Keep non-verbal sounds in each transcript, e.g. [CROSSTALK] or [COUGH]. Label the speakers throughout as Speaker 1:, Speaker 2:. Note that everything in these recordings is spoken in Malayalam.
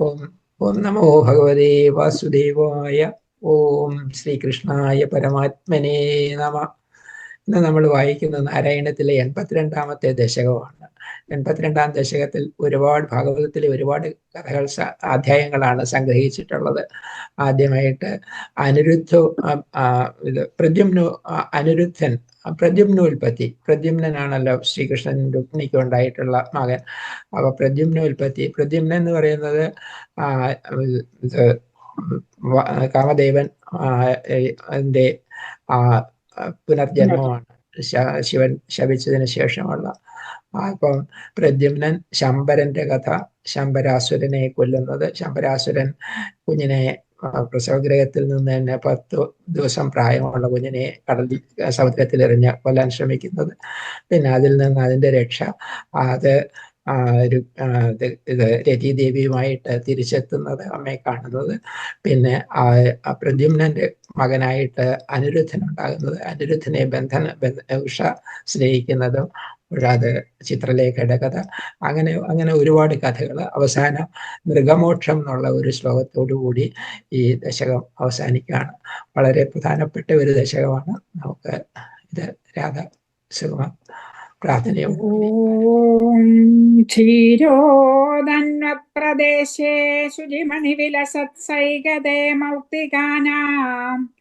Speaker 1: ഓം ഓം നമോ ഭഗവതേ വാസുദേവായ ഓം ശ്രീകൃഷ്ണായ പരമാത്മനേ നമ. ഇന്ന് നമ്മൾ വായിക്കുന്ന നാരായണത്തിലെ എൺപത്തിരണ്ടാമത്തെ ദശകമാണ്. എൺപത്തിരണ്ടാം ദശകത്തിൽ ഒരുപാട് ഭാഗവതത്തിലെ ഒരുപാട് കഥകൾ അധ്യായങ്ങളാണ് സംഗ്രഹിച്ചിട്ടുള്ളത്. ആദ്യമായിട്ട് അനിരുദ്ധ ഇത് പ്രദ്യുമ്നു അനിരുദ്ധൻ ആ, പ്രദ്യുമ്നാണല്ലോ ശ്രീകൃഷ്ണൻ രുക്മിണിക്ക് ഉണ്ടായിട്ടുള്ള മകൻ. അപ്പൊ പ്രദ്യുമ്നോൽപത്തി പ്രദ്യുമ്ന എന്ന് പറയുന്നത് കാമദേവൻ എന്റെ പുനർജന്മമാണ്. ശിവൻ ശപിച്ചതിന് ശേഷമുള്ള ആ, അപ്പം പ്രദ്യുമ്നൻ ശമ്പരന്റെ കഥ ശമ്പരാസുരനെ കൊല്ലുന്നത്. ശമ്പരാസുരൻ കുഞ്ഞിനെ പ്രസവഗ്രഹത്തിൽ നിന്ന് തന്നെ പത്ത് ദിവസം പ്രായമുള്ള കുഞ്ഞിനെ കടലിൽ സമുദ്രത്തിൽ എറിഞ്ഞ് കൊല്ലാൻ ശ്രമിക്കുന്നത്. പിന്നെ അതിൽ നിന്ന് അതിന്റെ രക്ഷ അത് ഒരു ഇത് രതിദേവിയുമായിട്ട് തിരിച്ചെത്തുന്നത് അമ്മയെ കാണുന്നത്. പിന്നെ പ്രദ്യുമ്നന്റെ മകനായിട്ട് അനിരുദ്ധൻ ഉണ്ടാകുന്നത് അനിരുദ്ധനെ ബന്ധന ബന്ധ- ഉഷ സ്നേഹിക്കുന്നതും കൂടാതെ ചിത്രലേഖയുടെ കഥ അങ്ങനെ അങ്ങനെ ഒരുപാട് കഥകൾ. അവസാനം മൃഗമോക്ഷം എന്നുള്ള ഒരു ശ്ലോകത്തോടു കൂടി ഈ ദശകം അവസാനിക്കുകയാണ്. വളരെ പ്രധാനപ്പെട്ട ഒരു ദശകമാണ്. നമുക്ക് ഇത് രാധ സുഗമ പ്രാർത്ഥനയും
Speaker 2: ശുചിമണി ശുചിമണിവിലസത്സൈകതേ മൗക്തികാനാം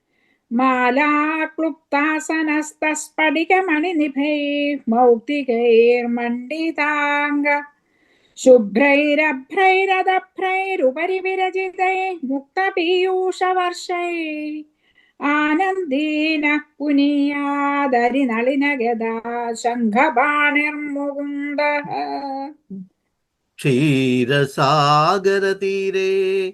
Speaker 2: മാലാക്ലുപ്താസനസ്തസ്ഫടികമണിനിഭൈः മൗക്തികൈർമണ്ഡിതാംഗ ശുഭ്രൈരഭ്രൈരദഭ്രൈരുപരി വിരചിതൈः മുക്തപീയൂഷവർഷൈः. ആനന്ദീന പുനീയാദരിനളിനഗദാ ശംഖപാണിർമുകുന്ദ
Speaker 3: ക്ഷീരസാഗരതീരെ.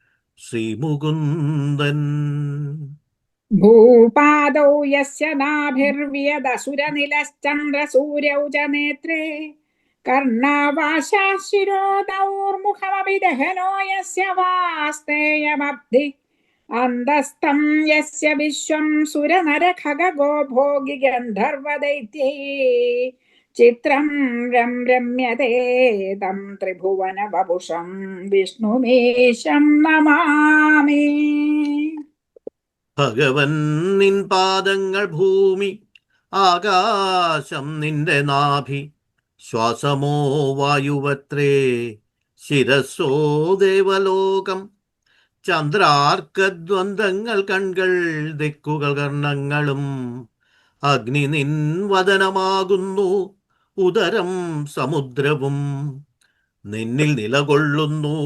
Speaker 3: ശ്രീമുകുന്ദൻ.
Speaker 2: ഭൂപാദൗ യസ്യ നാഭിർവ്യദസുരനിലശ്ചന്ദ്രസൂര്യൗ ച നേത്രേ കർണാവാശാശിരോദൗർമുഖമപി യസ്യ വാസ്തേയമബ്ധി യസ്യ വിശ്വം ഗന്ധർവദൈത്യൈ ചിത്രം രം രമ്യത്തെ തം ത്രിഭുവന വപുഷം വിഷ്ണുമീശം നമാമി
Speaker 3: ഭഗവൻ നിൻ പാദങ്ങൾ ഭൂമി ആകാശം നിന്റെ നാഭി ശ്വാസമോ വായുവത്രേ ശിരസോ ദേവലോകം. ചന്ദ്രാർക്കദ്വന്ദ്ങ്ങൾ കൺകൾ ദിക്കുകൾ കർണങ്ങളും അഗ്നി നിൻ വദനമാകുന്നു. ഉദരം സമുദ്രവും നിന്നിൽ നിലകൊള്ളുന്നു.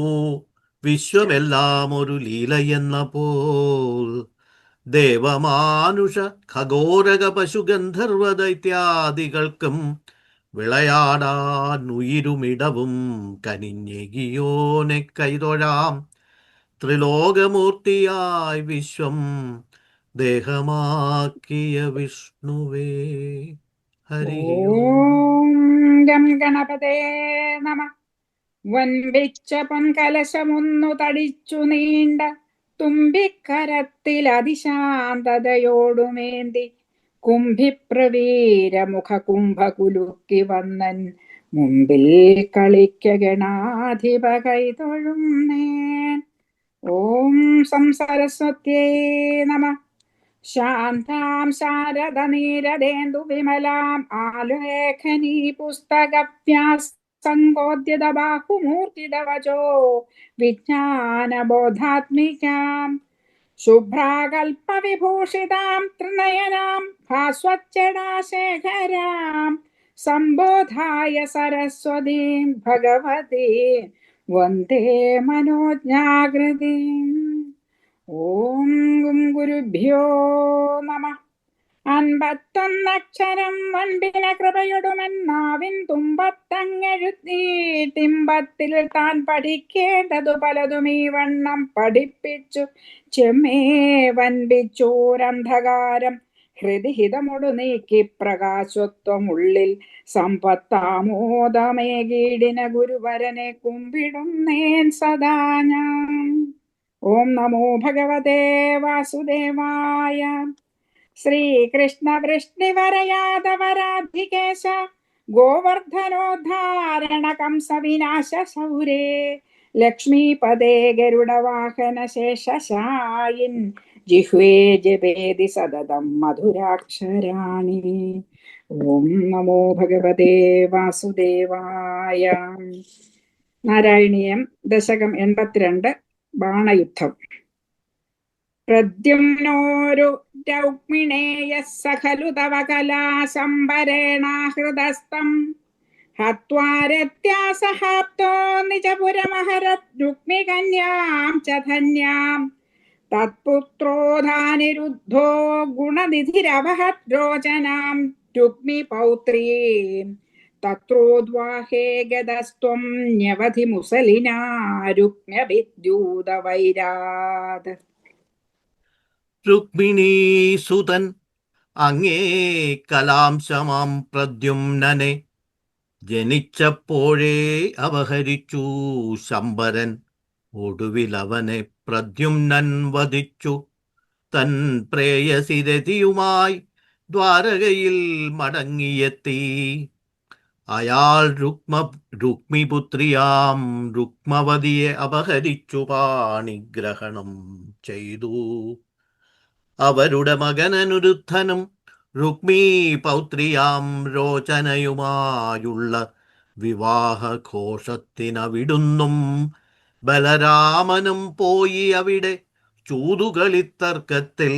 Speaker 3: വിശ്വമെല്ലാം ഒരു ലീലയെന്ന പോൽ. ദേവമാനുഷ ഖഗോരക പശുഗന്ധർവ ദൈത്യാദികൾക്കും വിളയാടാൻ ഉയിരുമിടവും കനിഞ്ഞെകിയോനെ കൈതൊഴാം. ത്രിലോകമൂർത്തിയായി വിശ്വം ദേഹമാക്കിയ വിഷ്ണുവേ.
Speaker 2: ഓം ഗണപതേ തടിച്ചു നീണ്ട തുമ്പിക്കരത്തിൽ അതിശാന്തതയോടുമേന്തി കുംഭിപ്രവീരമുഖ കുംഭകുലുക്കി വന്നൻ മുമ്പിൽ കളിക്ക ഗണാധിപ കൈതൊഴുന്നേൻ ഓം സംസരസ്വത്യേ നമ. വിമലാം ആലേഖനീ പുസ്തകവ്യാസങ്കോദ്യത ബാഹുമൂർത്തിതവചോ വിജ്ഞാനബോധാത്മികാം. ശുഭ്രാകൽപ്പവിഭൂഷിതാം ത്രിനയനാം ഭാസ്വച്ചടാശേഖരാം സംബോധായ സരസ്വതീം ഭഗവതി വന്ദേ മനോജ്ഞാകൃതിം. ഓം ഗും ഗുരുഭ്യോ നമ. അൻപത്തൊന്നക്ഷരം വണ്ടിന കൃപയൊടുമെന്നാവിൻ തുമ്പത്തങ്ങെഴുത്തിട്ടിമ്പത്തിൽ താൻ പഠിക്കേണ്ടതു പലതും ഈ വണ്ണം പഠിപ്പിച്ചു. ചെമ്മേ വൻപിച്ചോരന്ധകാരം ഹൃദിഹിതമൊടു നീക്കി പ്രകാശത്വം ഉള്ളിൽ സമ്പത്താമോദമേകീടിന ഗുരുവരനെ കുമ്പിടുന്നേൻ സദാ ഞാൻ. ഓം നമോ ഭഗവതേ വാസുദേവായ. ശ്രീകൃഷ്ണ വൃഷ്ണിവരയാദവരാധികേശ ഗോവർദ്ധനോദ്ധാരണ കംസവിനാശ സൗരേ ലക്ഷ്മീപദേ ഗരുഡവാഹന ശേഷശായിൻ ജിഹ്വേ ജപേതി സതതം മധുരാക്ഷരാണി. ഓം നമോ ഭഗവതേ വാസുദേവായ. നാരായണീയം ദശകം എൺപത്തിരണ്ട്. ബാണയുദ്ധം. പ്രദ്യുനോരു രൗക്മിണേയ സഖലു തവ കലാസംഭരേണാഹൃദസ്തം ഹത്വാരത്യാസഹാപ്തോ നിജപുരമഹരത് രുക്മികന്യാം ച ധന്യാം. തത്പുത്രോധാനിരുദ്ധോ ഗുണനിധിരവഹദ്രോചനാം രുക്മി പൗത്രീം. തത്രോദ്വാഹേ ഗതസ്ത്വം ന്യവധി മുസലിനാരുക്മ്യവിദ്യൂതവൈരാത്
Speaker 3: രുക്മിണീസുതൻ അങ്ങേ കലാംശമാം പ്രദ്യുംനനെ ജനിച്ചപ്പോഴേ അപഹരിച്ചു ശമ്പരൻ ഒടുവിൽ അവനെ പ്രദ്യുംനൻ വധിച്ചു. തൻ പ്രേയസിരതിയുമായി ദ്വാരകയിൽ മടങ്ങിയെത്തി. അയാൾ രുക്മ രുക്മിപുത്രിയാം രുക്മവതിയെ അപഹരിച്ചു പാണിഗ്രഹണം ചെയ്തു. അവരുടെ മകനനുരുദ്ധനും രുക്മി പൗത്രിയാം രോചനയുമായുള്ള വിവാഹഘോഷത്തിനവിടുന്നും ബലരാമനും പോയി അവിടെ ചൂതുകളിത്തർക്കത്തിൽ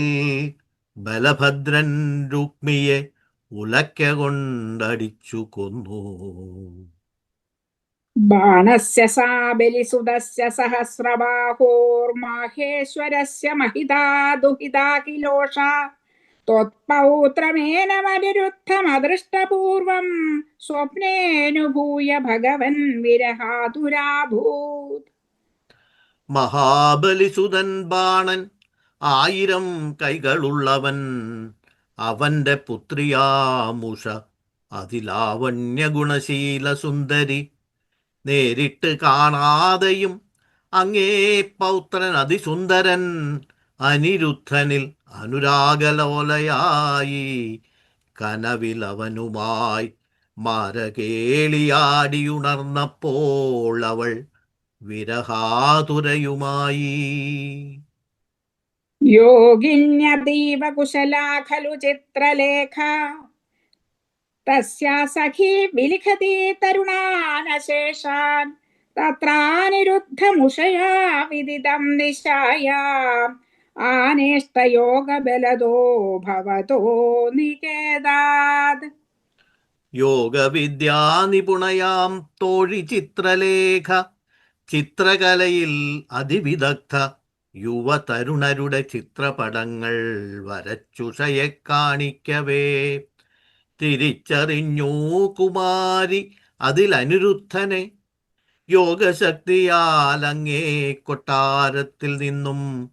Speaker 3: ബലഭദ്രൻ രുക്മിയെ ഉലക്ക കൊണ്ടടിച്ചു കൊന്നു
Speaker 2: ബാണസ്യ സാ ബലിസുതസ്യ സഹസ്രബാഹോർമാഹേശ്വരസ്യ മഹിതാ ദുഹിതാ കിലോഷ. ത്വത്പൗത്രമേനമനിരുദ്ധമദൃഷ്ടപൂർവം സ്വപ്നേനുഭൂയ ഭഗവൻ വിരഹാതുരാഭൂത്.
Speaker 3: മഹാബലിസുതൻ ബാണൻ ആയിരം കൈകളുള്ളവൻ അവന്റെ പുത്രിയാമുഷ അതിലാവണ്യ ഗുണശീല സുന്ദരി നേരിട്ട് കാണാതെയും അങ്ങേ പൗത്രൻ അതിസുന്ദരൻ അനിരുദ്ധനിൽ അനുരാഗലോലയായി. കനവിലവനുമായി മരകേളിയാടിയുണർന്നപ്പോൾ അവൾ വിരഹാതുരയുമായി.
Speaker 2: യോഗിന്യതീവ കുശലാ ഖലു ചിത്രലേഖ തസ്യാ സഖി വിലിഖതി തരുണാനശേഷാൻ തത്രാനിരുദ്ധമുഷയാ വിദിതം നിശായാം ആനേഷ്ടയോഗബലദോ ഭവതോ നികേതാത്
Speaker 3: യോഗവിദ്യാനിപുണയാം തോഴി ചിത്രലേഖ ചിത്രകലയിൽ അതിവിദഗ്ധ। യുവതരുണരുടെ ചിത്രപടങ്ങൾ വരച്ചുഷയെ കാണിക്കവേ. തിരിച്ചറിഞ്ഞു കുമാരി അതിലനിരുദ്ധനെ. യോഗശക്തിയാൽ അങ്ങേ കൊട്ടാരത്തിൽ നിന്നും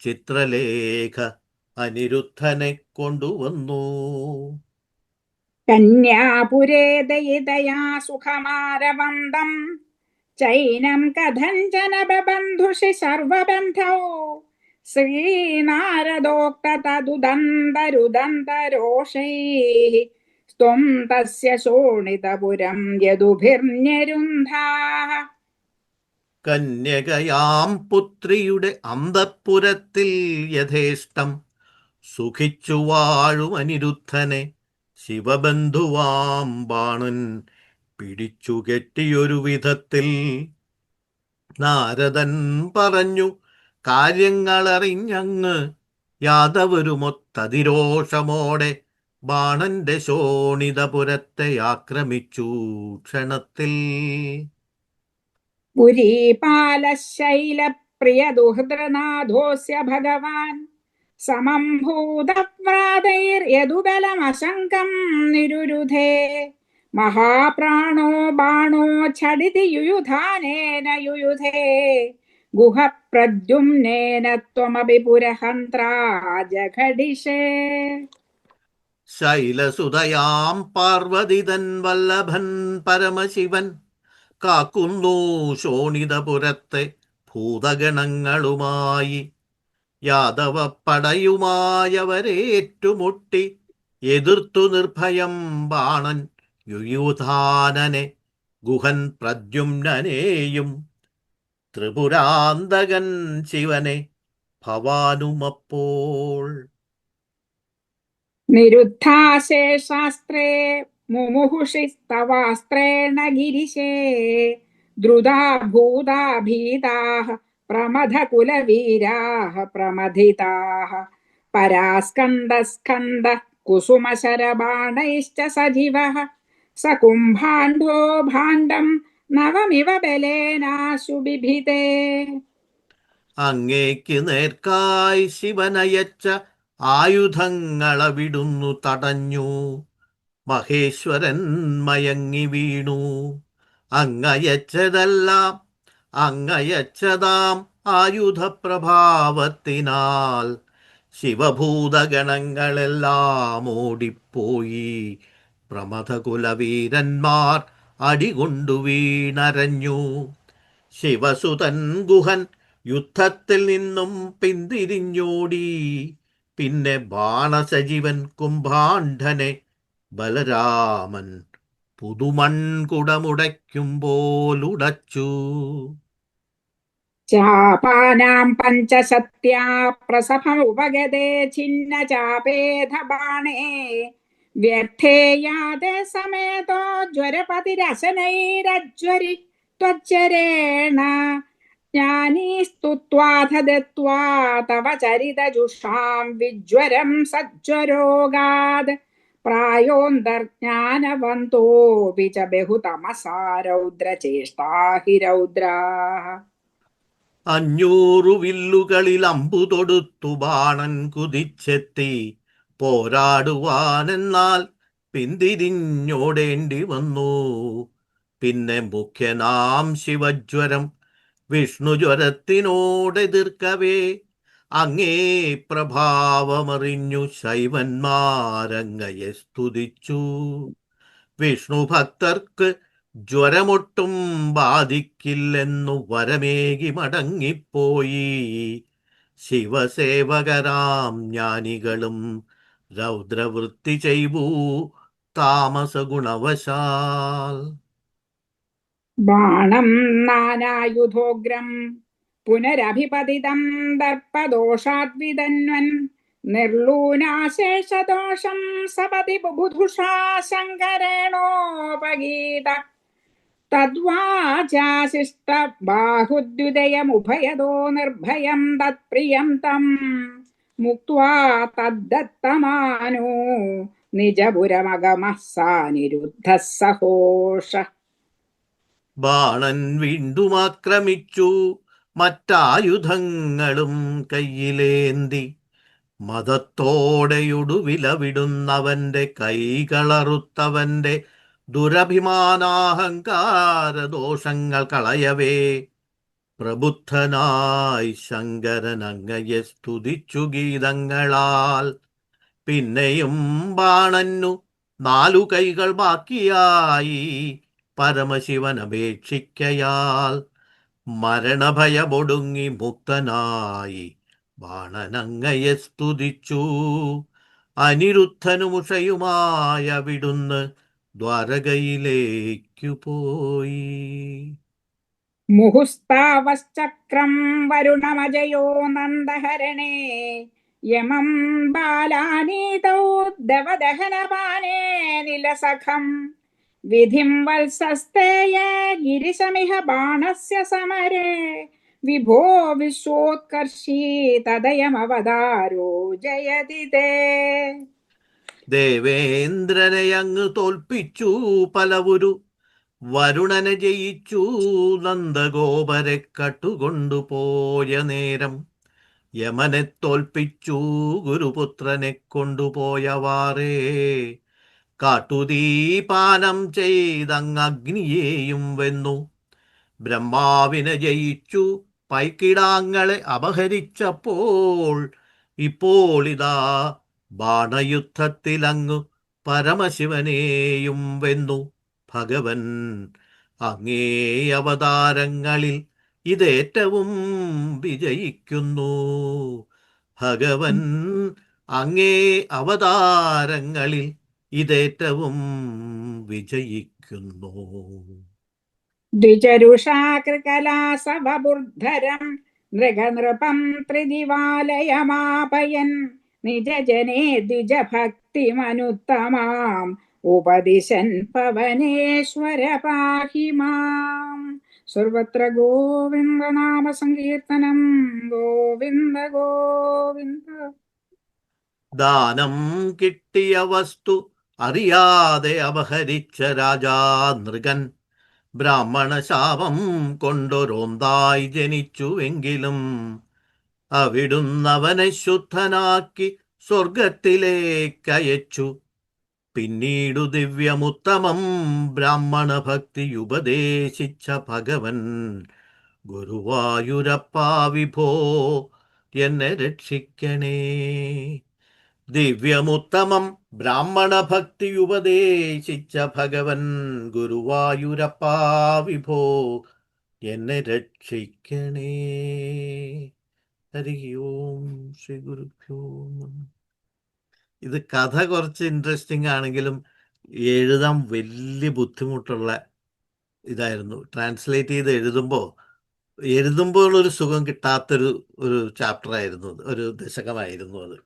Speaker 3: ചിത്രലേഖ അനിരുദ്ധനെ കൊണ്ടുവന്നു.
Speaker 2: കന്യാപുരേ ദയിതയാ സുഖമാരവന്തം ചൈനം കഥഞ്ചന ബന്ധുഷി സർവബന്ധൗ. ശ്രീനാരദോക്തതദുദന്തരുദന്തരോഷൈः സ്ത്വം തസ്യ ശോണിതപുരം യദുഭിർന്യരുന്ധാः
Speaker 3: കന്യകയാം പുത്രിയുടെ അന്തഃപുരത്തിൽ യഥേഷ്ടം. സുഖിച്ചു വാഴും അനിരുദ്ധനെ ശിവബന്ധുവാം ബാണൻ പിടിച്ചുകെട്ടിയൊരു വിധത്തിൽ നാരദൻ പറഞ്ഞു കാര്യങ്ങളറിഞ്ഞങ്ങ് യാദവരുമൊത്തതിരോഷമോടെ ബാണന്റെ ശോണിതപുരത്തെ ആക്രമിച്ചു ക്ഷണത്തിൽ.
Speaker 2: പുരീപാലശൈലപ്രിയ ദുഹൃതനാഥോസ്യ ഭഗവാൻ സമം യദുബലമശങ്കം നിരുരുധേ. മഹാപ്രാണോ ബാണോ ഛടിതി യുയുധാനേന യുയുധേ? ഗുഹ പ്രദ്യുംനേന ത്വമപി പുരഹന്ത്രാജഘടിഷേ
Speaker 3: ശൈലസുതയാം പാർവതിതൻ വല്ലഭൻ പരമശിവൻ. കാക്കുന്നു ശോണിതപുരത്തെ ഭൂതഗണങ്ങളുമായി. യാദവ പടയുമായവരേറ്റുമുട്ടി എതിർത്തു നിർഭയം ബാണൻ യുയുധാനനെ ഗുഹൻ പ്രദ്യുമ്നനെയും ത്രിപുരാന്തകൻ ശിവനെ ഭവാനുമപ്പോൾ.
Speaker 2: നിരുദ്ധാശേഷാസ്ത്രേ മുമുഹുഷിസ്തവാസ്ത്രേണ ഗിരിശേ ദ്രുതാ ഭൂതാ ഭീതാः പ്രമഥകുലവീരാः പ്രമഥിതാः പരാസ്കന്ദസ്കന്ദ കുസുമശരബാണൈശ്ച സജീവः स കുംഭാണ്ഡോ ഭാണ്ഡം നവമിവ ബലേനാശു ബിഭിതേ
Speaker 3: അങ്ങേക്ക് നേർക്കായി ശിവനയച്ച ആയുധങ്ങളവിടുന്നു തടഞ്ഞു. മഹേശ്വരൻ മയങ്ങി വീണു. അങ്ങയച്ചതെല്ലാം അങ്ങയച്ചതാം ആയുധപ്രഭാവത്തിനാൽ ശിവഭൂതഗണങ്ങളെല്ലാം ഓടിപ്പോയി. പ്രമഥകുലവീരന്മാർ അടികൊണ്ടു വീണരഞ്ഞു ശിവസുതൻ ഗുഹൻ യുദ്ധത്തിൽ നിന്നും പിന്തിരിഞ്ഞോടി പിന്നെ ബാണസജീവൻ കുംഭാണ്ഡനെ ബലരാമൻ പുതുമൺകുടമുടയ്ക്കുമ്പോലുടച്ചു
Speaker 2: चापानां पञ्चशत्या प्रसभमुपगते छिन्नचापेध बाणे व्यर्थे याते समेतो ज्वरपतिरशनैरज्वरि त्वच्चरेण ज्ञानीस्तुत्वाथ दत्त्वा तव चरितजुषां विज्वरं सज्वरोगाद् प्रायोऽन्तर्ज्ञानवन्तोऽपि च बहुतमसा रौद्रचेष्टा हि रौद्राः
Speaker 3: അഞ്ഞൂറു വില്ലുകളിൽ അമ്പു തൊടുത്തു ബാണൻ കുതിച്ചെത്തി പോരാടുവാനെന്നാൽ പിന്തിരിഞ്ഞോടേണ്ടി വന്നു. പിന്നെ മുഖ്യനാം ശിവജ്വരം വിഷ്ണുജ്വരത്തിനോടെതിർക്കവേ. അങ്ങേ പ്രഭാവമറിഞ്ഞു ശൈവന്മാരങ്ങയെ സ്തുതിച്ചു. വിഷ്ണു ഭക്തർക്ക് ജ്വരമൊട്ടും ബാധിക്കില്ലെന്നു വരമേകി മടങ്ങിപ്പോയി. ശിവസേവകരാം ജ്ഞാനികളും രൗദ്രവൃത്തി ചെയ്വൂ താമസഗുണവശാൽ.
Speaker 2: ബാണം നാനായുധോഗ്രം പുനരഭിപതിതം ദർപ്പദോഷാദ്വിതന്വൻ നിർലൂനാശേഷദോഷം സപതി ബുധുഷാ ശങ്കരേണോപഗീത. തദ്വാചാശിഷ്ട ബാഹുദ്യുദയമുഭയതോ നിർഭയം തത്പ്രിയം തം മുക്വാ തദ്ദത്തമാനോ സഹോഷ
Speaker 3: ബാണൻ വീണ്ടും ആക്രമിച്ചു മറ്റായുധങ്ങളും കയ്യിലേന്തി. മതത്തോടെയൊടുവിലവിടുന്നവന്റെ കൈകളറുത്തവന്റെ ദുരഭിമാനാഹങ്കാര ദോഷങ്ങൾ കളയവേ. പ്രബുദ്ധനായി ശങ്കരൻ അങ്ങയെ സ്തുതിച്ചു ഗീതങ്ങളാൽ. പിന്നെയും ബാണന്നു നാലു കൈകൾ ബാക്കിയായി പരമശിവൻ അപേക്ഷിക്കയാൽ. മരണഭയമൊടുങ്ങി മുക്തനായി ബാണനങ്ങയെ സ്തുതിച്ചു. അനിരുദ്ധനു അനിരുദ്ധനുമുഷയുമായ വിടുന്ന് ദ്വാരകയിലേക്കു പോയി.
Speaker 2: മുഹുസ്താവശ്ചക്രം വരുണമജയോ നന്ദഹരണേ. യമം ബാലാനീതൗ ദവദഹനപാനേ നിലസഖം. വിധിം വത്സസ്തേയ ഗിരിശമിഹ ബാണസ്യ സമരേ. വിഭോ വിശ്വോത്കർഷീ തദയമവതാരോ ജയതി തേ.
Speaker 3: ദേവേന്ദ്രനെ അങ്ങ് തോൽപ്പിച്ചു പലവുരു വരുണനെ ജയിച്ചു നന്ദഗോപരെ കട്ടുകൊണ്ടുപോയ നേരം യമനെ തോൽപ്പിച്ചു ഗുരുപുത്രനെ കൊണ്ടുപോയവാറേ. കാട്ടുതീപാനം പാനം ചെയ്തങ്ങ് അഗ്നിയെയും വെന്നു. ബ്രഹ്മാവിനെ ജയിച്ചു പൈക്കിടാങ്ങളെ അപഹരിച്ചപ്പോൾ ഇപ്പോൾ ഇതാ ബാണയുദ്ധത്തിലങ്ങു പരമശിവനെയും വെന്നു. ഭഗവൻ. അങ്ങേ അവതാരങ്ങളിൽ ഇതേറ്റവും വിജയിക്കുന്നു. ഭഗവൻ അങ്ങേ അവതാരങ്ങളിൽ ഇതേറ്റവും വിജയിക്കുന്നു.
Speaker 2: ദ്വിജരുഷാകൃകലാസവബുർധരം നൃഗനൃപം ത്രിദിവാലയമാപയൻ നിജജനെ ദ്വിജഭക്തിമനുത്തമാം. ഉപദിശൻ പവനേശ്വര പാഹി മാം. സർവത്ര ഗോവിന്ദ നാമ സങ്കീർത്തനം. ഗോവിന്ദ ഗോവിന്ദ.
Speaker 3: ദാനം കിട്ടിയ വസ്തു അറിയാതെ അപഹരിച്ച രാജാ നൃഗൻ. ബ്രാഹ്മണ ശാപം കൊണ്ടൊരോന്തായി ജനിച്ചുവെങ്കിലും അവിടുന്നവനെ ശുദ്ധനാക്കി സ്വർഗത്തിലേക്കയച്ചു പിന്നീടു ദിവ്യമുത്തമം ബ്രാഹ്മണ ഭക്തി ഉപദേശിച്ച ഭഗവൻ. ഗുരുവായൂരപ്പാ വിഭോ എന്നെ രക്ഷിക്കണേ. ദിവ്യമുത്തമം ബ്രാഹ്മണ ഭക്തി ഉപദേശിച്ച ഭഗവൻ. ഗുരുവായൂരപ്പാ വിഭോ എന്നെ രക്ഷിക്കണേ. ഹരി ഓം ശ്രീ ഗുരുഭ്യോ. ഇത് കഥ കുറച്ച് ഇൻട്രസ്റ്റിംഗ് ആണെങ്കിലും എഴുതാൻ വലിയ ബുദ്ധിമുട്ടുള്ള ഇതായിരുന്നു. ട്രാൻസ്ലേറ്റ് ചെയ്ത് എഴുതുമ്പോൾ എഴുതുമ്പോൾ ഒരു സുഖം കിട്ടാത്തൊരു ഒരു ചാപ്റ്റർ ആയിരുന്നു. ഒരു ദശകമായിരുന്നു അത്.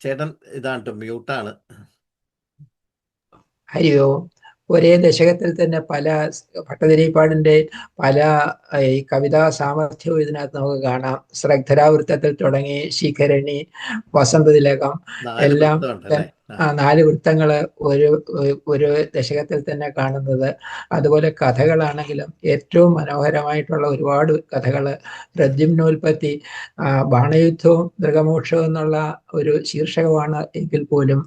Speaker 3: ചേട്ടൻ ഇതാണ് ട്ടോ മ്യൂട്ടാണ്
Speaker 1: അയ്യോ. ഒരേ ദശകത്തിൽ തന്നെ പല ഭട്ടതിരിപ്പാടിന്റെ ഭട്ടതിരിപ്പാടിന്റെ പല ഈ കവിതാ സാമർഥ്യവും ഇതിനകത്ത് നമുക്ക് കാണാം. ശ്രദ്ധരാവൃത്തത്തിൽ തുടങ്ങി ശിഖരണി വസന്തതിലകം എല്ലാം നാല് വൃത്തങ്ങൾ ഒരു ഒരു- ദശകത്തിൽ തന്നെ കാണുന്നത്. അതുപോലെ കഥകളാണെങ്കിലും ഏറ്റവും മനോഹരമായിട്ടുള്ള ഒരുപാട് കഥകൾ പ്രദ്യുമ്നോൽപ്പത്തി ആ, ബാണയുദ്ധവും മൃഗമോക്ഷവും എന്നുള്ള ഒരു ശീർഷകമാണ് എങ്കിൽ പോലും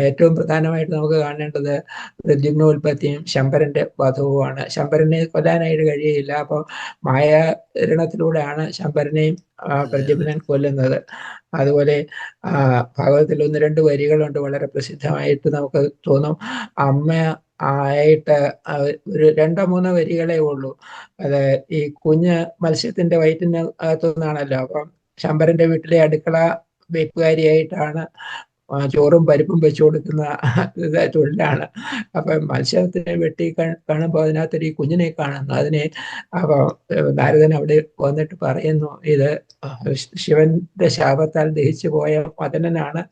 Speaker 1: ഏറ്റവും പ്രധാനമായിട്ട് നമുക്ക് കാണേണ്ടത് പ്രദ്യുമ്നോൽപ്പത്തിയും ശമ്പരന്റെ വധവുമാണ്. ശമ്പരനെ കൊല്ലാനായിട്ട് കഴിയില്ല അപ്പോൾ മായാരണത്തിലൂടെയാണ് ശമ്പരനെയും ആ, പ്രദ്യുമ്നൻ കൊല്ലുന്നത്. അതുപോലെ ഭാഗവതത്തിൽ ഒന്ന് രണ്ട് വരികളുണ്ട് വളരെ പ്രസിദ്ധമായിട്ട് നമുക്ക് തോന്നും. അമ്മ ആയിട്ട് ഒരു രണ്ടോ മൂന്നോ വരികളേ ഉള്ളൂ. അത് ഈ കുഞ്ഞ് മത്സ്യത്തിന്റെ വയറ്റിന് അകത്തുനിന്നാണല്ലോ അപ്പം ശമ്പരന്റെ വീട്ടിലെ അടുക്കള വെപ്പുകാരിയായിട്ടാണ് ചോറും പരിപ്പും വെച്ചു കൊടുക്കുന്ന തൊഴിലാണ്. അപ്പൊ മത്സ്യത്തിനെ വെട്ടി കാണുമ്പോൾ അതിനകത്തൊരു ഈ കുഞ്ഞിനെ കാണുന്നു. അതിനെ അപ്പോൾ നാരദൻ അവിടെ വന്നിട്ട് പറയുന്നു ഇത് ശിവന്റെ ശാപത്താൽ ദഹിച്ചു പോയ മദനനാണ്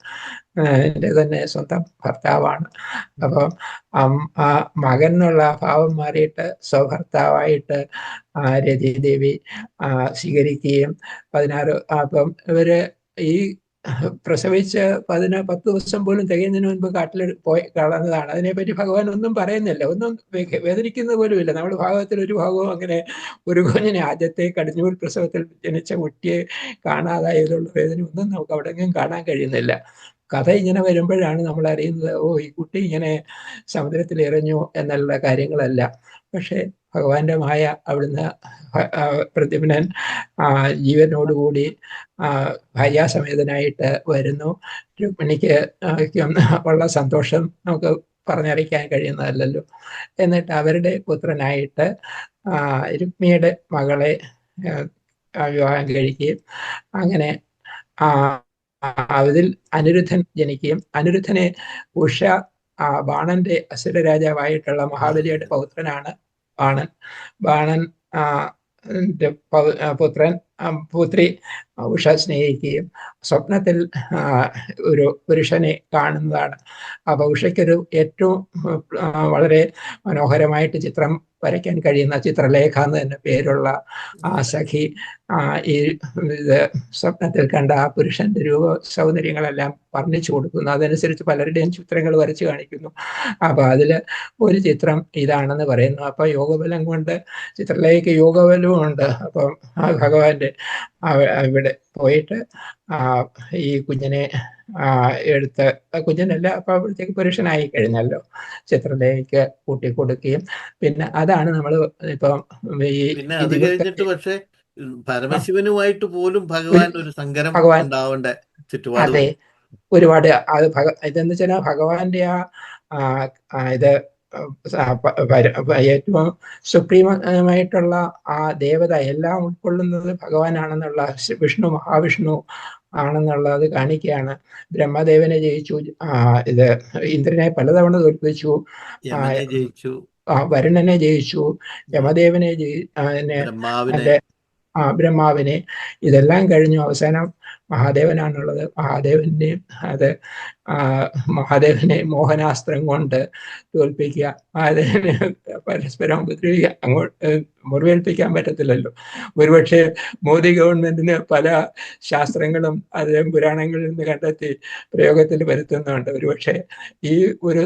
Speaker 1: എന്റെ തന്നെ സ്വന്തം ഭർത്താവാണ്. അപ്പം ആ മകൻ എന്നുള്ള ഭാവം മാറിയിട്ട് സ്വഭർത്താവായിട്ട് ആ രതിദേവി ആ സ്വീകരിക്കുകയും പതിനാറ് അപ്പം ഇവർ ഈ പ്രസവിച്ച് പതിന പത്ത് ദിവസം പോലും തികയുന്നതിന് മുൻപ് കാട്ടിൽ പോയി കളഞ്ഞതാണ് അതിനെപ്പറ്റി ഭഗവാൻ ഒന്നും പറയുന്നില്ല. ഒന്നും വേദനിക്കുന്നത് പോലും ഇല്ല. നമ്മുടെ ഭാഗത്തിൽ ഒരു ഭാഗവും അങ്ങനെ ഒരു കുഞ്ഞിനെ ആദ്യത്തെ കടിഞ്ഞൂൽ പ്രസവത്തിൽ ജനിച്ച കുട്ടിയെ കാണാതായതുള്ള വേദന ഒന്നും നമുക്ക് അവിടെങ്ങും കാണാൻ കഴിയുന്നില്ല. കഥ ഇങ്ങനെ വരുമ്പോഴാണ് നമ്മൾ അറിയുന്നത് ഓ ഈ കുട്ടി ഇങ്ങനെ സമുദ്രത്തിൽ എറിഞ്ഞു എന്നുള്ള കാര്യങ്ങളല്ല. പക്ഷെ ഭഗവാന്റെ മായ അവിടുന്ന് പ്രദ്യുമ്നൻ ജീവനോടുകൂടി ഭാര്യാസമേതനായിട്ട് വരുന്നു. രുക്മിണിക്ക് ഉള്ള സന്തോഷം നമുക്ക് പറഞ്ഞറിയിക്കാൻ കഴിയുന്നതല്ലല്ലോ. എന്നിട്ട് അവരുടെ പുത്രനായിട്ട് രുക്മിയുടെ മകളെ വിവാഹം കഴിക്കുകയും അങ്ങനെ അതിൽ അനിരുദ്ധൻ ജനിക്കുകയും അനിരുദ്ധനെ ഉഷ ബാണന്റെ അസുര രാജാവായിട്ടുള്ള മഹാബലിയുടെ പൗത്രനാണ് ബാണൻ. ബാണൻ പുത്രൻ പുത്രി ഉഷ സ്നേഹിക്കുകയും സ്വപ്നത്തിൽ ഒരു പുരുഷനെ കാണുന്നതാണ്. അപ്പൊ ഉഷയ്ക്കൊരു ഏറ്റവും വളരെ മനോഹരമായിട്ട് ചിത്രം വരയ്ക്കാൻ കഴിയുന്ന ചിത്രലേഖ എന്ന് തന്നെ പേരുള്ള ആ സഖി ഈ ഇത് സ്വപ്നത്തിൽ കണ്ട ആ പുരുഷന്റെ രൂപ സൗന്ദര്യങ്ങളെല്ലാം പറഞ്ഞു കൊടുക്കുന്നു. അതനുസരിച്ച് പലരുടെയും ചിത്രങ്ങൾ വരച്ചു കാണിക്കുന്നു. അപ്പൊ അതിൽ ഒരു ചിത്രം ഇതാണെന്ന് പറയുന്നു. അപ്പൊ യോഗബലം കൊണ്ട് ചിത്രത്തിലേക്ക് യോഗബലവും ഉണ്ട്. അപ്പം ആ ഭഗവാന്റെ ഇവിടെ അവിടെ പോയിട്ട് ആ ഈ കുഞ്ഞിനെ ആ എടുത്ത് ആ കുഞ്ഞിനല്ല അപ്പൊ അവിടത്തേക്ക് പുരുഷനായി കഴിഞ്ഞല്ലോ. ചിത്രത്തിലേക്ക് കൂട്ടി കൊടുക്കുകയും പിന്നെ അതാണ് നമ്മൾ ഇപ്പം ഈ
Speaker 3: പരമശിവനുമായിട്ട് പോലും ഭഗവാൻ ഒരു സങ്കരം
Speaker 1: ഭഗവാൻ-
Speaker 3: ഉണ്ടാവേണ്ട ചുറ്റുപാട്.
Speaker 1: അതെ. ഒരുപാട് അത് ഭഗ ഇതെന്ന് വെച്ചാൽ ഭഗവാന്റെ ആ ഇത് ഏറ്റവും സുപ്രീമമായിട്ടുള്ള ആ ദേവത എല്ലാം ഉൾക്കൊള്ളുന്നത് ഭഗവാനാണെന്നുള്ള വിഷ്ണു മഹാവിഷ്ണു ആണെന്നുള്ളത് കാണിക്കുകയാണ് ബ്രഹ്മദേവനെ ജയിച്ചു ഇത് ഇന്ദ്രനെ പലതവണ തോൽപ്പിച്ചു.
Speaker 3: ജയിച്ചു.
Speaker 1: ആ വരുണനെ ജയിച്ചു. യമദേവനെ ജയി ആ
Speaker 3: ബ്രഹ്മാവിനെ
Speaker 1: ഇതെല്ലാം കഴിഞ്ഞു. അവസാനം മഹാദേവനാണുള്ളത്. മഹാദേവനെയും അത് മഹാദേവനെ മോഹനാസ്ത്രം കൊണ്ട് തോൽപ്പിക്കുക. മഹാദേവനെ പരസ്പരം ഉപദ്രവിക്കുക. അങ്ങോട്ട് മുറിവേൽപ്പിക്കാൻ പറ്റത്തില്ലല്ലോ. ഒരുപക്ഷെ മോദി ഗവൺമെന്റിന് പല ശാസ്ത്രങ്ങളും അദ്ദേഹം പുരാണങ്ങളിൽ നിന്ന് കണ്ടെത്തി പ്രയോഗത്തിൽ വരുത്തുന്നുണ്ട്. ഒരുപക്ഷെ ഈ ഒരു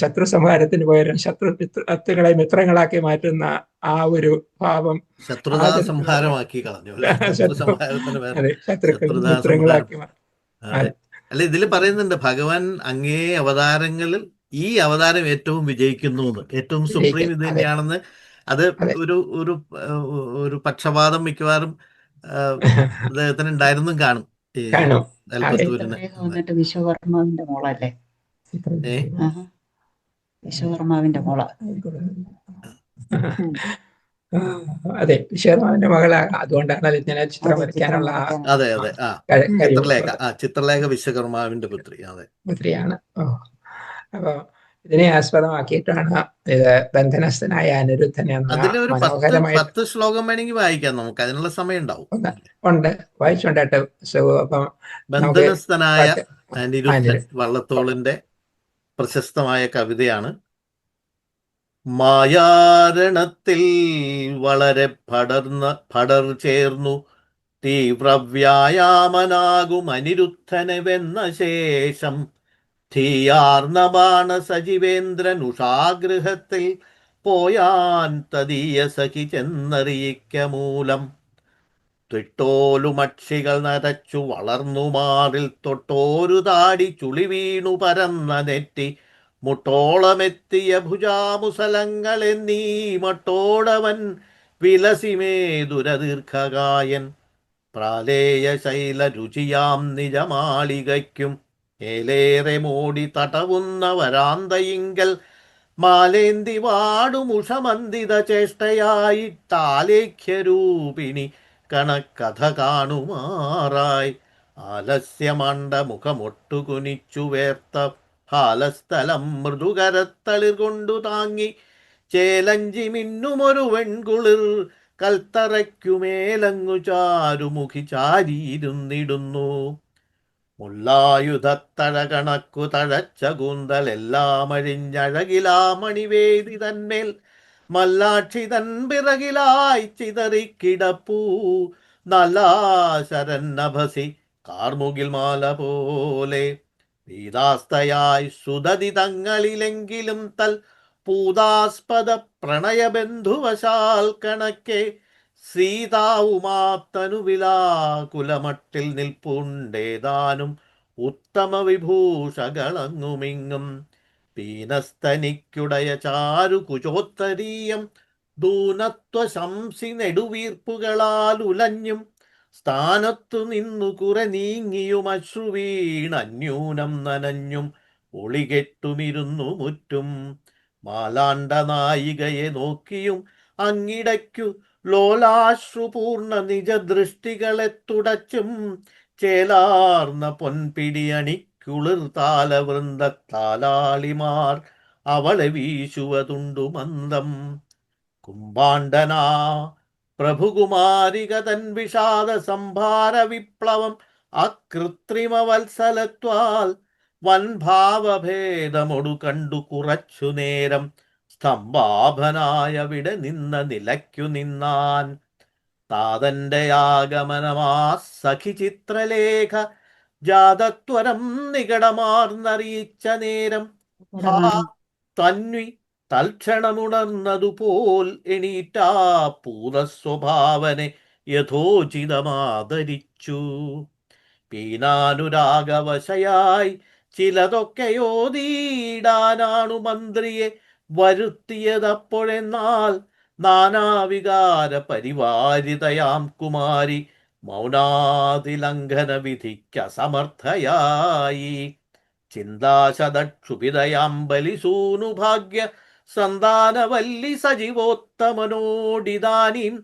Speaker 1: ശത്രു സംഹാരത്തിന് പകരം ശത്രു മിത്രങ്ങളെ മിത്രങ്ങളാക്കി മാറ്റുന്ന ആ ഒരു ഭാവം
Speaker 3: ശത്രുതാ സംഹാരമാക്കി കളഞ്ഞു അല്ലെ? [LAUGHS]
Speaker 1: ശത്രുക്കൾ മിത്രങ്ങളാക്കി
Speaker 3: ഇതിൽ പറയുന്നുണ്ട് ഭഗവാൻ അങ്ങേ അവതാരങ്ങളിൽ ഈ അവതാരം ഏറ്റവും വിജയിക്കുന്നു എന്ന്. ഏറ്റവും സുപ്രീം ഇത് തന്നെയാണെന്ന്. അത് ഒരു ഒരു ഒരു പക്ഷപാതം മിക്കവാറും [LAUGHS] അദ്ദേഹത്തിന് ഉണ്ടായിരുന്നും കാണും
Speaker 4: ചിത്രലേഖ വിശ്വകർമാവിന്റെ മോളല്ലേ?
Speaker 3: ഏ?
Speaker 4: ആഹാ. വിശ്വകർമാവിന്റെ മോള.
Speaker 1: അതെ വിശ്വകർമാവിന്റെ മകളാ. അതുകൊണ്ടാണ് ഇങ്ങനെ ചിത്രം വരയ്ക്കാനുള്ള
Speaker 3: അതെ അതെ ആ. ചിത്രലേഖ ആ ചിത്രലേഖ വിശ്വകർമാവിന്റെ പുത്രി അതെ.
Speaker 1: പുത്രിയാണ്. അപ്പൊ ഇതിനെ ആസ്പദമാക്കിയിട്ടാണ് ഇത് ബന്ധനസ്ഥനായ
Speaker 3: അനിരുദ്ധനെ പത്ത് ശ്ലോകം വേണമെങ്കിൽ വായിക്കാം നമുക്ക്. അതിനുള്ള സമയം ഉണ്ടാവും
Speaker 1: ഉണ്ട്. വായിച്ചുണ്ടായിട്ട് അപ്പം
Speaker 3: ബന്ധനസ്ഥനായ അനിരുദ്ധൻ. വള്ളത്തോളിന്റെ പ്രശസ്തമായ കവിതയാണ്. മായാരണത്തിൽ വളരെ പടർന്ന പടർ ചേർന്നു. തീവ്രവ്യായാമനാകും അനിരുദ്ധനവെന്ന ശേഷം ബാണ സജീവേന്ദ്രൻ ഉഷാഗൃഹത്തിൽ പോയാൻ തദീയ സഖി ചെന്നറിയിക്ക മൂലം. ത്വിട്ടോലുമക്ഷികൾ നരച്ചു വളർന്നു മാറിൽ തൊട്ടോരു താടി ചുളി വീണു പരന്ന നെറ്റി. മുട്ടോളമെത്തിയ ഭുജാമുസലങ്ങളെന്നീ മട്ടോടവൻ വിലസിമേ ദുരദീർഘകായൻ പ്രാലേയ ശൈല രുചിയാം നിജമാളികയ്ക്കും. ഏലേറെ മോടി തടവുന്ന വരാന്തയിങ്കൽ മാലേന്തി വാടുമുഷമന്ദിത ചേഷ്ടയായിട്ടാലേഖ്യരൂപിണി കണക്കഥ കാണുമാറായി. ആലസ്യമണ്ട മുഖമൊട്ടു കുനിച്ചു വേർത്ത ഹാലസ്ഥലം മൃദുകരത്തളിർ കൊണ്ടു താങ്ങി ചേലഞ്ചി മിന്നുമൊരു വെൺകുളിർ കൽത്തറയ്ക്കുമേലങ്ങു ചാരുമുഖി ചാരിയിരുന്നിടുന്നു. മുള്ളായുധത്തഴ കണക്കു തഴച്ച കൂന്തലെല്ലാം അഴിഞ്ഞഴകിലാ മണിവേദി തന്മേൽ മല്ലാക്ഷി തൻ പിറകിലായി ചിതറിക്കിടപ്പൂ നലാശരന്നഭസി കാർമുകിൽ മാല പോലെ. പീതാസ്തയായി സുതതി തങ്ങളിലെങ്കിലും തൽ പൂതാസ്പദ പ്രണയബന്ധുവശാൽ കണക്കെ സീതാവുമാത്തനുവിലാകുലമട്ടിൽ നിൽപ്പുണ്ടേതാനും ഉത്തമ വിഭൂഷകളങ്ങുമിങ്ങും പീനസ്തനിക്കുടയ ചാരു കുചോത്തരീയം ദൂനത്വശംസി നെടുവീർപ്പുകളാൽ ഉലഞ്ഞും സ്ഥാനത്തു നിന്നു കുറെ നീങ്ങിയും അശ്രുവീണന്യൂനം നനഞ്ഞും ഒളികെട്ടുമിരുന്നു മുറ്റും മാലാണ്ട നായികയെ നോക്കിയും അങ്ങിടയ്ക്കു ലോലാശ്രുപൂർണ നിജദൃഷ്ടികളെ തുടച്ചും ചേലാർന്ന പൊൻപിടിയണിക്കുളിർ താലവൃന്ദത്താലാളിമാർ അവളെ വീശുവതുണ്ടു മന്ദം. കുംഭാണ്ഡനാ പ്രഭുകുമാരിക തൻ വിഷാദ സംഭാര വിപ്ലവം അകൃത്രിമ വത്സലത്വാൽ വൻഭാവഭേദമൊടു കണ്ടു കുറച്ചു നേരം. സ്തംഭാഭനായവിടെ നിന്ന നിലയ്ക്കു നിന്നാൻ. താതന്റെ ആഗമനമാ സഖി ചിത്രലേഖ ജാതത്വരം നികടമാർന്നറിയിച്ച നേരം തന്വി തൽക്ഷണമുണർന്നതുപോൽ എണീറ്റാ പൂതസ്വഭാവനെ യഥോചിതമാദരിച്ചു. പീനാനുരാഗവശയായി ചിലതൊക്കെയോതീടാനാണു മന്ത്രിയെ വരുത്തിയതപ്പോഴെന്നാൽ നാനാവികാര പരിവാരിതയാം കുമാരി മൗനാതിലംഘന വിധിക്ക സമർത്ഥയായി ചിന്താശതക്ഷുഭിതയാം ബലിസൂനു ഭാഗ്യ സന്താനവല്ലി സജീവോത്തമനോടിതാനീം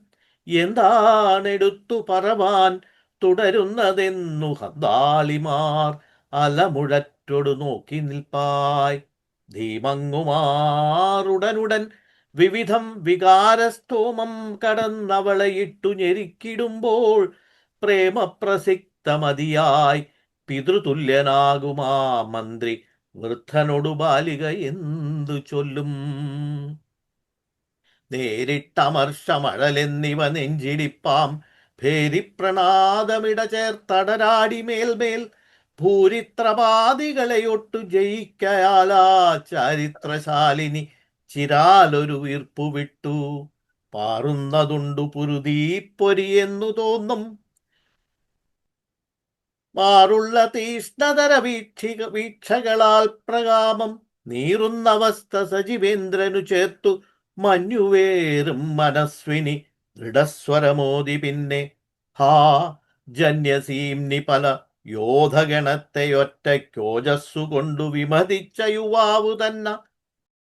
Speaker 3: എന്താണെടുത്തു പറവാൻ തുടരുന്നതെന്നു ഹന്താളിമാർ അലമുഴറ്റൊടു നോക്കി നിൽപ്പായ്. ധീമങ്ങുമാറുടനുടൻ വിവിധം വികാരസ്തോമം കടന്നവളെ ഇട്ടു ഞെരുക്കിടുമ്പോൾ പ്രേമപ്രസിക്തമതിയായി പിതൃതുല്യനാകുമാ മന്ത്രി. വൃദ്ധനോടു ബാലിക എന്തു ചൊല്ലും? നേരിട്ടമർഷമഴലെന്നിവ നെഞ്ചിടിപ്പാം. ഭേരിപ്രണാദമിട ചേർത്തടരാടി മേൽമേൽ ഭൂരിത്രപാദികളെയൊട്ടു ജയിക്കയാലാ ചരിത്രശാലിനി ചിരാലൊരു വീർപ്പുവിട്ടു. പാറുന്നതുണ്ടു പുരുതീപ്പൊരിയെന്നു തോന്നും. മാറുള്ള തീഷ്ണതര വീക്ഷിക വീക്ഷകളാൽ പ്രകാമം നീറുന്നവസ്ഥ സജീവേന്ദ്രനു ചേർത്തു മഞ്ഞുവേറും മനസ്വിനി ദൃഢസ്വരമോതി പിന്നെ. ഹാ ജന്യസീംനി പല യോധഗണത്തെ ഒറ്റയ്ക്കോജസ്സു കൊണ്ടു വിമതിച്ച യുവാവു തന്നെ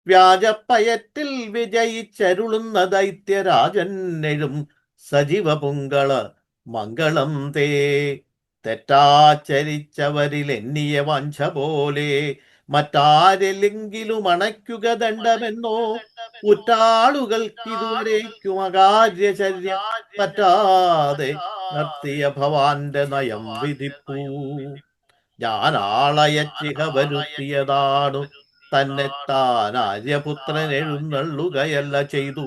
Speaker 3: വ്യാജപ്പയറ്റിൽ വിജയിച്ചരുളുന്ന ദൈത്യരാജന്നെഴും സജീവ പുങ്കള മംഗളം തേ. തെറ്റാചരിച്ചവരിൽ എണ്ണിയ വഞ്ച പോലെ മറ്റാരെല്ലെങ്കിലും അണയ്ക്കുക ദണ്ഡമെന്നോ ഉറ്റാളുകൾക്കിതുവരേക്കും അകാര്യചര്യ പറ്റാതെ നിർത്തിയ ഭവാന്റെ നയം വിധിപ്പൂ. ഞാൻ ആളയച്ചിഹ വരുത്തിയതാണു. തന്നെ താൻ ആര്യപുത്രൻ എഴുന്നള്ളുകയല്ല ചെയ്തു.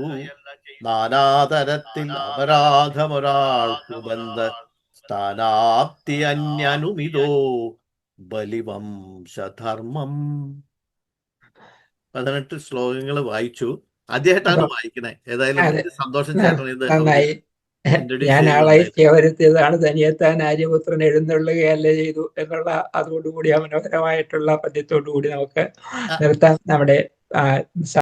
Speaker 3: നാനാതരത്തിൽ അപരാധമൊരാൾക്കു ബന്ധ സ്ഥാനാപ്തി അന്യനുമിതോ ബലിവംശധർമ്മം. പതിനെട്ട് ശ്ലോകങ്ങൾ വായിച്ചു. അദ്ദേഹത്താണ് വായിക്കണേ. ഏതായാലും സന്തോഷം ചേട്ടൻ ഇത്
Speaker 1: ഞാൻ
Speaker 3: ആളായി
Speaker 1: ആളയച്ചിയ വരുത്തിയതാണ് തനിയെത്താൻ ആര്യപുത്രൻ എഴുന്നള്ളുകയല്ല ചെയ്തു എന്നുള്ള അതോടുകൂടി ആ മനോഹരമായിട്ടുള്ള പദ്യത്തോടു കൂടി നമുക്ക് നിർത്താം. നമ്മുടെ